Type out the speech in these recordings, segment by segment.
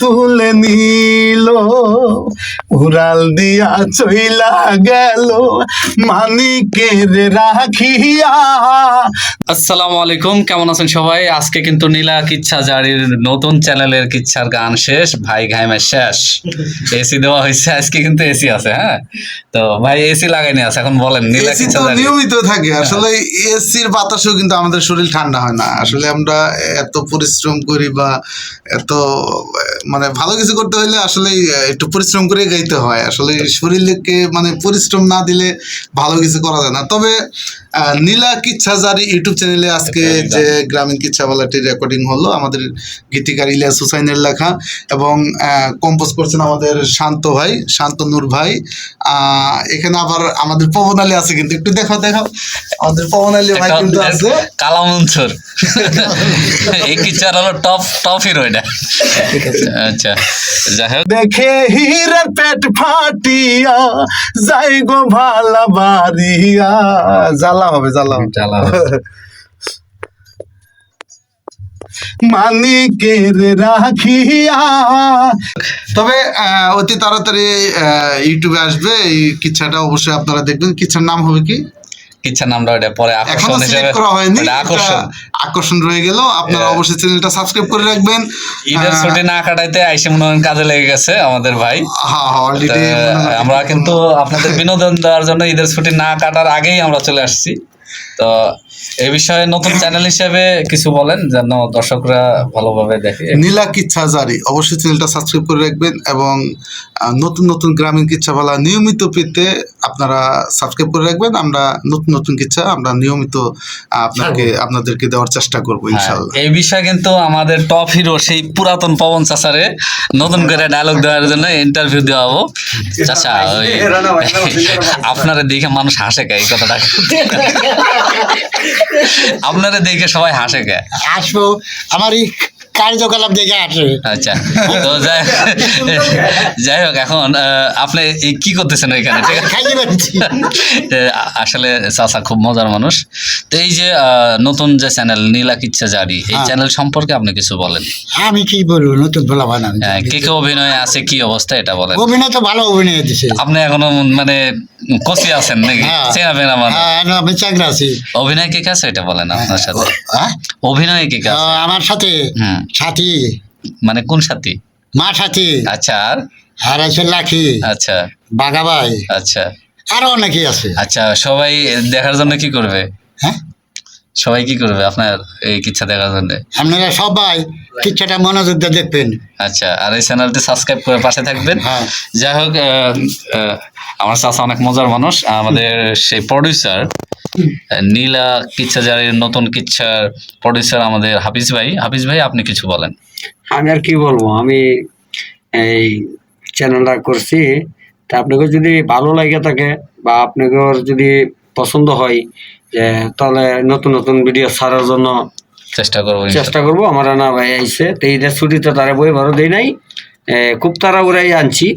তুলে নিল। উড়াল দিয়া চইলা গেল। মানিকের রাখিয়া। আসসালামু আলাইকুম কেমন আছেন সবাই? আজকে কিন্তু নীলা কিচ্ছা জারির নতুন চ্যানেলের কিচ্ছার গান শেষ ভাই ঘাইমের শেষ। এসি দেওয়া হয়েছে আজকে কিন্তু এসি আছে হ্যাঁ? তো ভাই এসি লাগাইনি আছে এখন বলেন নীলা কিচ্ছা জারি। নিয়মিত থাকে আসলে এসির বাতাসও কিন্তু আমাদের শরীর ঠান্ডা হয় না। আসলে আমরা এত পরিশ্রম করি বা এত মানে ভালো কিছু করতে হলে আসলে একটু পরিশ্রম করে গাইতে হয়। আসলে শরীরকে মানে পরিশ্রম না দিলে ভালো কিছু করা যায় না। তবে নীলা কিচ্ছা ইউটিউব চ্যানেলে আজকে যে গ্রামীণ কিচ্ছাওয়ালাটির রেকর্ডিং হলো আমাদের গীতিকার ইলিয়াস হুসাইনের লেখা এবং কম্পোজ করছেন আমাদের শান্ত ভাই শান্ত নূর ভাই। এখানে আবার আমাদের পবন আলী আছে কিন্তু একটু দেখাও দেখাও। আমাদের পবন আলী ভাই কিন্তু আছে। কালা মনসুর এই কিচ্ছার হলো টপ টপ হিরো এটা। আচ্ছা যাই হোক। দেখে হীরের পেট ফাটিয়া যাই গো ভালা বাড়িয়া। জ্বালা হবে জ্বালা হবে। জ্বালা মানিকের রাখিয়া। তবে আহ, অতি তাড়াতাড়ি আহ, ইউটিউবে আসবে এই কিচ্ছাটা অবশ্যই আপনারা দেখবেন। কিচ্ছার নাম হবে কি? কিচ্ছার নামটা ওটা পরে আকর্ষণ হিসেবে আকর্ষণ। আকর্ষণ রয়ে গেল। আপনারা। অবশ্যই চ্যানেলটা সাবস্ক্রাইব করে রাখবেন। ঈদের ছুটি না কাটাইতে আইসে মনে হয় কাজে লেগে গেছে আমাদের ভাই। আমরা কিন্তু আপনাদের বিনোদন দেওয়ার জন্য ঈদের ছুটি না কাটার আগেই আমরা চলে আসছি। তো এই বিষয়ে নতুন চ্যানেল হিসেবে কিছু বলেন যেন দর্শকরা ভালোভাবে দেখে। নীলা কিচ্ছা জারি অবশ্যই চ্যানেলটা সাবস্ক্রাইব করে রাখবেন এবং নতুন নতুন গ্রামীণ কিচ্ছাওয়ালা নিয়মিত পেতে আপনারা সাবস্ক্রাইব করে রাখবেন। আমরা নতুন নতুন কিচ্ছা আমরা নিয়মিত আপনাকে আপনাদেরকে দেওয়ার চেষ্টা করব হ্যাঁ, ইনশাল্লাহ এই বিষয়ে কিন্তু আমাদের টপ হিরো সেই পুরাতন পবন চাচারে নতুন করে ডায়লগ দেওয়ার জন্য ইন্টারভিউ দেওয়া হব চাচা আপনারা দেখে মানুষ হাসে এই কথাটা। আপনারা দেখে সবাই হাসে কে? আসব। আমার কার্যকলাপ দেখে আসে। আচ্ছা তো যাই যাই হোক এখন আপনি কি করতেছেন ওইখানে ঠিক আছে খাইয়ে পাচ্ছি এ, আ- আসলে চাচা খুব মজার মানুষ। তো এই যে নতুন যে চ্যানেল নীলা কিচ্ছা জারি এই। চ্যানেল সম্পর্কে আপনি কিছু বলেন। আমি কি বলব নতুন বলা হ্যাঁ, কে কে অভিনয় আছে কি অবস্থা এটা বলেন। অভিনয় তো ভালো অভিনয় দিছে। আপনি এখনও মানে কচি আছেন নাকি? আমি চাকরা আছি। অভিনয় কে কে আছে এটা বলেন আপনার সাথে। হ্যাঁ? অভিনয় কে কাজ আমার সাথে। হুম। সাথী। মানে কোন সাথী? মা সাথী। আচ্ছা আর? আর আছে লাখি। আচ্ছা। ভাই। আচ্ছা। আরও অনেকেই আছে। আচ্ছা সবাই দেখার জন্য কি করবে? হ্যাঁ? সবাই কি করবে? আপনার এই কিচ্ছা দেখার জন্য? আপনারা সবাই কিছুটা মনোযোগ দিয়ে দেখবেন। আচ্ছা আর এই চ্যানেলটি সাবস্ক্রাইব করে পাশে থাকবেন। হ্যাঁ। যাই হোক আমার চাচা অনেক মজার মানুষ। আমাদের সেই প্রডিউসার নীলা কিচ্ছা জারির নতুন কিচ্ছার প্রডিউসার আমাদের হাফিজ ভাই। হাফিজ ভাই আপনি কিছু বলেন। আমি আর কি বলব? আমি এই চ্যানেলটা করছি। তা আপনাকে যদি ভালো লাগে থাকে বা আপনাকে যদি পছন্দ হয় যে তাহলে নতুন নতুন ভিডিও ছাড়ার জন্য চেষ্টা করব চেষ্টা করব। আমার রানা ভাই আইসে তো এইটা ছুটিতে তারা বই ভালো দেই নাই। খুব তাড়াহুড়াই আনছি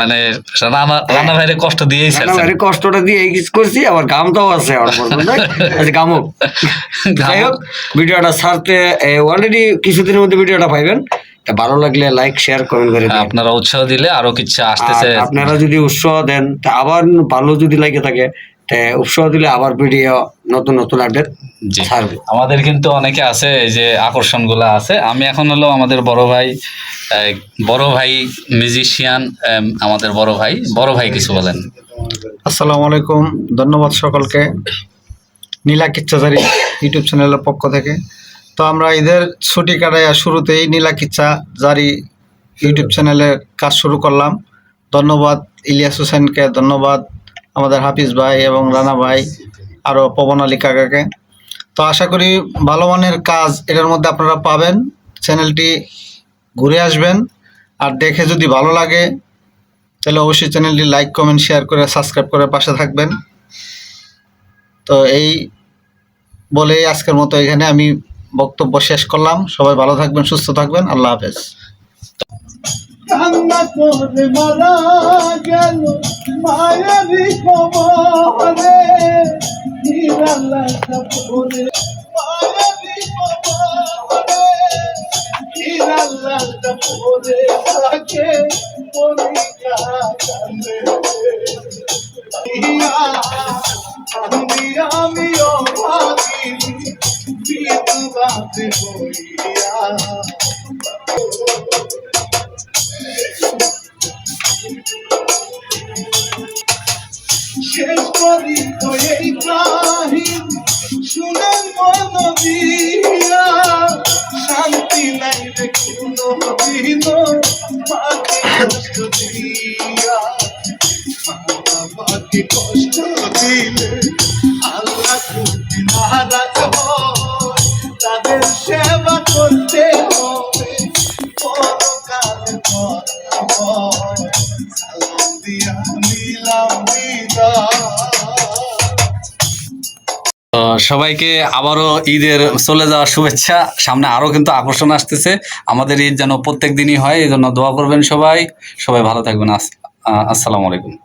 মানে রানা রানা ভাইরে কষ্ট দিয়েই রানা ছাড়ছেন। কষ্টটা দিয়ে করছি আবার গামটাও আছে আমার পছন্দ গামক। যাই হোক ভিডিওটা ছাড়তে অলরেডি কিছুদিনের মধ্যে ভিডিওটা পাইবেন। ভালো লাগলে লাইক শেয়ার কমেন্ট করে আপনারা উৎসাহ দিলে আরও কিছু আসতেছে। আপনারা যদি উৎসাহ দেন আবার ভালো যদি লাগে থাকে উৎসাহ দিলে আবার ভিডিও নতুন নতুন আপডেট ছাড়বো। আমাদের কিন্তু অনেকে আছে এই যে আকর্ষণ আছে। আমি এখন হলো আমাদের বড় ভাই বড় ভাই মিউজিশিয়ান আমাদের বড় ভাই। বড় ভাই কিছু বলেন। আসসালামু আলাইকুম। ধন্যবাদ সকলকে। নীলা কিচ্ছাচারী ইউটিউব চ্যানেলের পক্ষ থেকে। তো আমরা ঈদের ছুটি কাটাইয়া শুরুতেই নীলা কিচ্ছা জারি ইউটিউব চ্যানেলের কাজ শুরু করলাম। ধন্যবাদ ইলিয়াস হোসেনকে ধন্যবাদ আমাদের হাফিজ ভাই এবং রানা ভাই আরও পবন আলী কাকাকে। তো আশা করি ভালো মানের কাজ এটার মধ্যে আপনারা পাবেন। চ্যানেলটি ঘুরে আসবেন। আর দেখে যদি ভালো লাগে, তাহলে অবশ্যই চ্যানেলটি লাইক, কমেন্ট, শেয়ার করে সাবস্ক্রাইব করে পাশে থাকবেন। তো এই বলেই আজকের মতো এখানে আমি বক্তব্য শেষ করলাম। সবাই ভালো থাকবেন, সুস্থ থাকবেন। আল্লাহ হাফেজ। কান্না করে মারা গেল মায়ারি কবরে। নিরালা কাপড়ে মায়ারি কবরে। আল্লাহটা পড়ে থাকে মনিকা কান্দে আমি আমিও ভাবিনি বিধবাতে হইয়া শেষ করি তো এই কাহিন মন দিয়া শান্তি নাই রে কোনো দিন মাকে কষ্ট দিয়া মা বাবাকে কষ্ট দিলে আল্লাহ খুবই নারাজ তাদের সেবা করতে হবে, পরকালে পরাময় তো সবাইকে আবারও ঈদের চলে যাওয়ার শুভেচ্ছা। সামনে আরও কিন্তু আকর্ষণ আসতেছে। আমাদের ঈদ যেন প্রত্যেক দিনই হয়, এই জন্য দোয়া করবেন সবাই। সবাই ভালো থাকবেন। আস- আসসালামু আলাইকুম।